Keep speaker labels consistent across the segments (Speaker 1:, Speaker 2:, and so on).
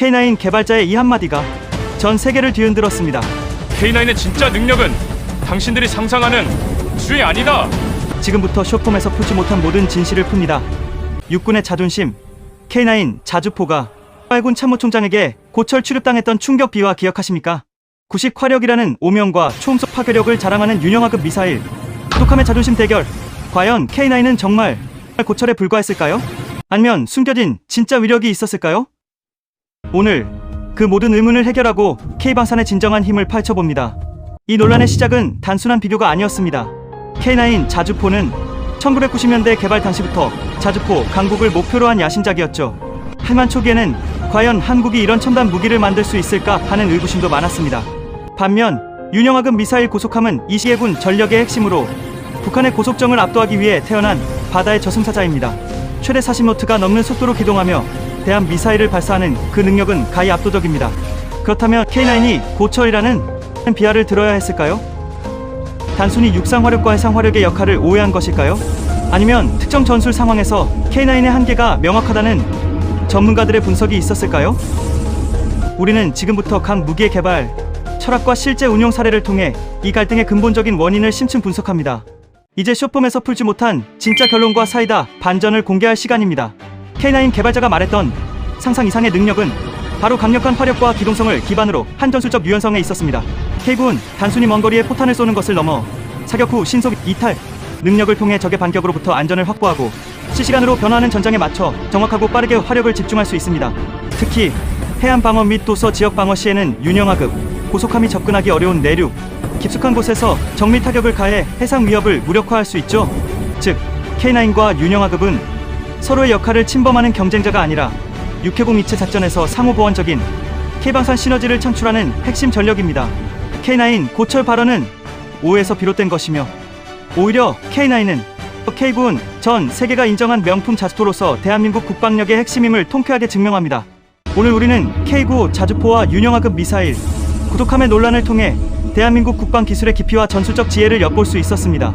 Speaker 1: K9 개발자의 이 한마디가 전 세계를 뒤흔들었습니다.
Speaker 2: K9의 진짜 능력은 당신들이 상상하는 수이 아니다.
Speaker 1: 지금부터 쇼폼에서 풀지 못한 모든 진실을 풉니다. 육군의 자존심, K9 자주포가 빨군 참모총장에게 고철 추륙당했던 충격 비화 기억하십니까? 90 화력이라는 오명과 초음속 파괴력을 자랑하는 윤영하급 미사일, 독함의 자존심 대결. 과연 K9은 정말 고철에 불과했을까요? 아니면 숨겨진 진짜 위력이 있었을까요? 오늘 그 모든 의문을 해결하고 K방산의 진정한 힘을 파헤쳐봅니다. 이 논란의 시작은 단순한 비교가 아니었습니다. K9 자주포는 1990년대 개발 당시부터 자주포 강국을 목표로 한 야심작이었죠. 하지만 초기에는 과연 한국이 이런 첨단 무기를 만들 수 있을까 하는 의구심도 많았습니다. 반면 윤영하급 미사일 고속함은 이 시해군 전력의 핵심으로 북한의 고속정을 압도하기 위해 태어난 바다의 저승사자입니다. 최대 40노트가 넘는 속도로 기동하며 대한 미사일을 발사하는 그 능력은 가히 압도적입니다. 그렇다면 K9이 고철이라는 비하를 들어야 했을까요? 단순히 육상 화력과 해상 화력의 역할을 오해한 것일까요? 아니면 특정 전술 상황에서 K9의 한계가 명확하다는 전문가들의 분석이 있었을까요? 우리는 지금부터 각 무기의 개발, 철학과 실제 운용 사례를 통해 이 갈등의 근본적인 원인을 심층 분석합니다. 이제 쇼폼에서 풀지 못한 진짜 결론과 사이다 반전을 공개할 시간입니다. K9 개발자가 말했던 상상 이상의 능력은 바로 강력한 화력과 기동성을 기반으로 한 전술적 유연성에 있었습니다. K군 단순히 먼 거리에 포탄을 쏘는 것을 넘어 사격 후 신속 이탈 능력을 통해 적의 반격으로부터 안전을 확보하고 실시간으로 변화하는 전장에 맞춰 정확하고 빠르게 화력을 집중할 수 있습니다. 특히 해안 방어 및 도서 지역 방어 시에는 윤영하급 고속함이 접근하기 어려운 내륙 깊숙한 곳에서 정밀 타격을 가해 해상 위협을 무력화할 수 있죠. 즉 K9과 윤영하급은 서로의 역할을 침범하는 경쟁자가 아니라 육해공 이체 작전에서 상호 보완적인 K방산 시너지를 창출하는 핵심 전력입니다. K9 고철 발언은 오해에서 비롯된 것이며 오히려 K9은 K군 전 세계가 인정한 명품 자주포로서 대한민국 국방력의 핵심임을 통쾌하게 증명합니다. 오늘 우리는 K9 자주포와 윤영하급 미사일 구독함의 논란을 통해 대한민국 국방 기술의 깊이와 전술적 지혜를 엿볼 수 있었습니다.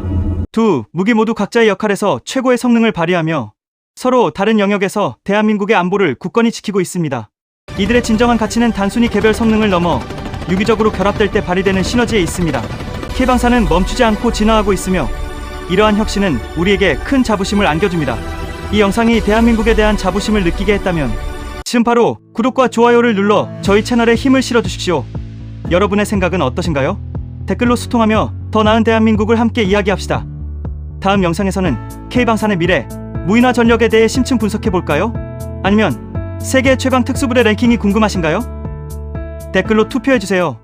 Speaker 1: 두 무기 모두 각자의 역할에서 최고의 성능을 발휘하며 서로 다른 영역에서 대한민국의 안보를 굳건히 지키고 있습니다. 이들의 진정한 가치는 단순히 개별 성능을 넘어 유기적으로 결합될 때 발휘되는 시너지에 있습니다. K방사는 멈추지 않고 진화하고 있으며 이러한 혁신은 우리에게 큰 자부심을 안겨줍니다. 이 영상이 대한민국에 대한 자부심을 느끼게 했다면 지금 바로 구독과 좋아요를 눌러 저희 채널에 힘을 실어주십시오. 여러분의 생각은 어떠신가요? 댓글로 소통하며 더 나은 대한민국을 함께 이야기합시다. 다음 영상에서는 K방산의 미래, 무인화 전력에 대해 심층 분석해 볼까요? 아니면 세계 최강 특수부대 랭킹이 궁금하신가요? 댓글로 투표해 주세요.